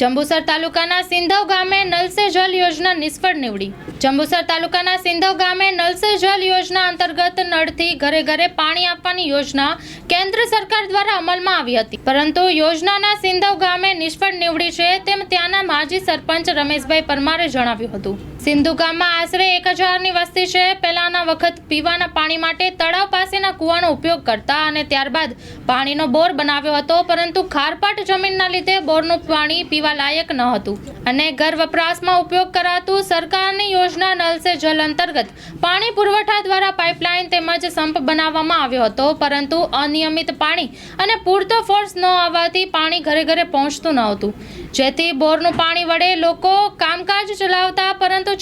જંબુસર તાલુકાના સિંધવ ગામે નલ સે જલ યોજના નિષ્ફળ નીવડી. જંબુસર તાલુકાના સિંધવ ગામે નલ સે જલ યોજના અંતર્ગત નળથી ઘરે ઘરે પાણી આપવાની યોજના કેન્દ્ર સરકાર દ્વારા અમલમાં આવી હતી. પરંતુ યોજનાના સિંધવ ગામે નિષ્ફળ નીવડી છે તેમ ત્યાંના માજી સરપંચ રમેશભાઈ પરમારે જણાવ્યું હતું. સિંધુ ગામમાં આશરે એક હજારની વસ્તી છે. પહેલાના વખત પીવાના પાણી માટે તળાવ પાસેના કૂવાનો ઉપયોગ કરતા અને ત્યારબાદ પાણીનો બોર બનાવ્યો હતો, પરંતુ ખારપાટ જમીનના લીધે બોરનું પાણી પીવા લાયક ન હતું. અને ઘર વપરાશમાં ઉપયોગ કરાતું સરકારની યોજના નલ સે જલ અંતર્ગત પાણી પુરવઠા દ્વારા પાઇપલાઇન તેમજ સંપ બનાવવામાં આવ્યો હતો, પરંતુ અનિયમિત પાણી અને પૂરતો ફોર્સ ન આવવાથી પાણી ઘરે ઘરે પહોંચતું ન હતું. જેથી બોરનું પાણી વડે લોકો કામકાજ ચલાવતા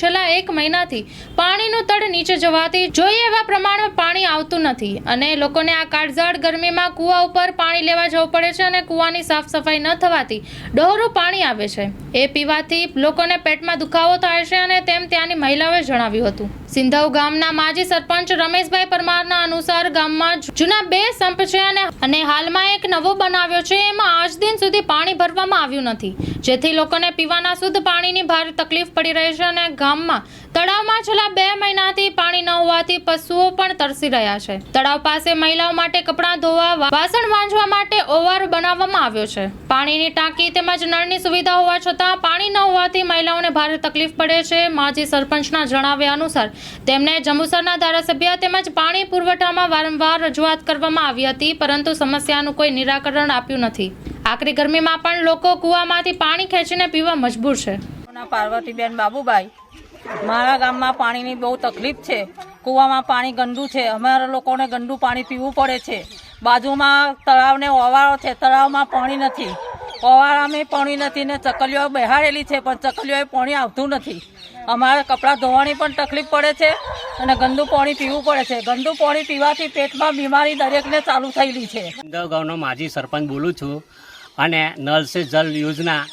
છેલ્લા એક મહિનાથી પાણીનું તળ નીચે જવાથી જોઈએ એવા પ્રમાણમાં પાણી આવતું નથી. અને લોકોને આ કાળઝાળ ગરમીમાં કૂવા ઉપર પાણી લેવા જવું પડે છે અને કૂવાની સાફ સફાઈ ન થવાથી ડહોરું પાણી આવે છે. એ પીવાથી લોકોને પેટમાં દુખાવો થાય છે અને તેમ ત્યાંની મહિલાઓએ જણાવ્યું હતું. સિંધવ ગામના માજી સરપંચ રમેશભાઈ પરમારના અનુસાર ગામમાં જૂના બે સંપ છે અને અને હાલમાં એક નવો બનાવ્યો છે. એમાં આજ દિન સુધી પાણી ભરવામાં આવ્યું નથી. જેથી લોકોને પીવાના શુદ્ધ પાણીની ભારે તકલીફ પડી રહી છે અને ગામમાં તળાવમાં છેલ્લા બે મહિનાથી પાણી ન હોવાથી પશુઓ પણ તરસી રહ્યા છે. તળાવ પાસે મહિલાઓ માટે કપડાં ધોવા વાસણ માંજવા માટે ઓવર બનાવવામાં આવ્યો છે. પાણીની ટાંકી તેમજ નળની સુવિધા હોવા છતાં પાણી ન હોવાથી મહિલાઓને ભારે તકલીફ પડે છે, માજી સરપંચના જણાવ્યા અનુસાર. તેમને જંબુસરના ધારાસભ્ય તેમજ પાણી પુરવઠામાં વારંવાર રજૂઆત કરવામાં આવી હતી, પરંતુ સમસ્યાનું કોઈ નિરાકરણ આપ્યું નથી. આકરી ગરમીમાં પણ લોકો કૂવામાંથી પાણી ખેંચીને પીવા મજબૂર છે. પાર્વતીબેન બાબુભાઈ, મારા ગામમાં પાણીની બહુ તકલીફ છે. કૂવામાં પાણી ગંદુ છે. અમારા લોકોને ગંદુ પાણી પીવું પડે છે. બાજુમાં તળાવને ઓવાળો છે. તળાવમાં પાણી નથી. ઓવાળામાં પાણી નથી ને ચકલીઓ બેહાડેલી છે, પણ ચકલીઓએ પાણી આવતું નથી. અમારે કપડાં ધોવાની પણ તકલીફ પડે છે અને ગંદુ પાણી પીવું પડે છે. ગંદુ પાણી પીવાથી પેટમાં બીમારી દરેકને ચાલુ થયેલી છે. ગામનો માજી સરપંચ બોલું છું અને નલ સે જલ યોજના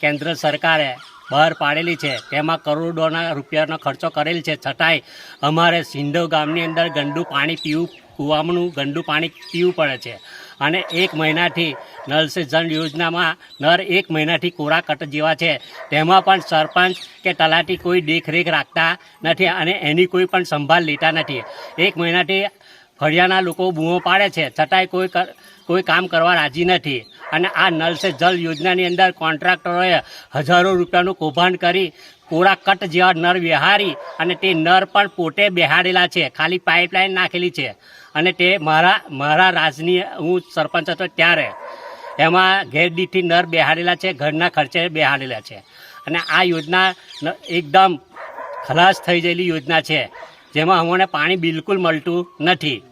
કેન્દ્ર સરકારે બહાર પાડેલી છે. તેમાં કરોડોના રૂપિયાનો ખર્ચો કરેલ છે. છતાંય અમારે સિંધવ ગામની અંદર ગંદુ પાણી પીવું કૂવાનું ગંદુ પાણી પીવું પડે છે. અને એક મહિનાથી નલ સે જલ યોજનામાં નર એક મહિનાથી કોરા કટ જેવા છે. તેમાં પણ સરપંચ કે તલાટી કોઈ દેખરેખ રાખતા નથી અને એની કોઈ પણ સંભાળ લેતા નથી. એક મહિનાથી ફળિયાના લોકો બૂમો પાડે છે. છતાંય કોઈ કોઈ કામ કરવા રાજી નથી. અને આ નલ સે જલ યોજનાની અંદર કોન્ટ્રાક્ટરોએ હજારો રૂપિયાનું કૌભાંડ કરી કોરા કટ જેવા નર વિહારી અને તે નર પણ પોતે બેહાડેલા છે. ખાલી પાઇપલાઇન નાખેલી છે. અને તે મારા મારા રાજની હું સરપંચ હતો ત્યારે. એમાં ઘેરડીથી નર બેહાડેલા છે, ઘરના ખર્ચે બેહાડેલા છે. અને આ યોજના એકદમ ખલાસ થઈ ગયેલી યોજના છે. જેમાં અમને પાણી બિલકુલ મળતું નથી.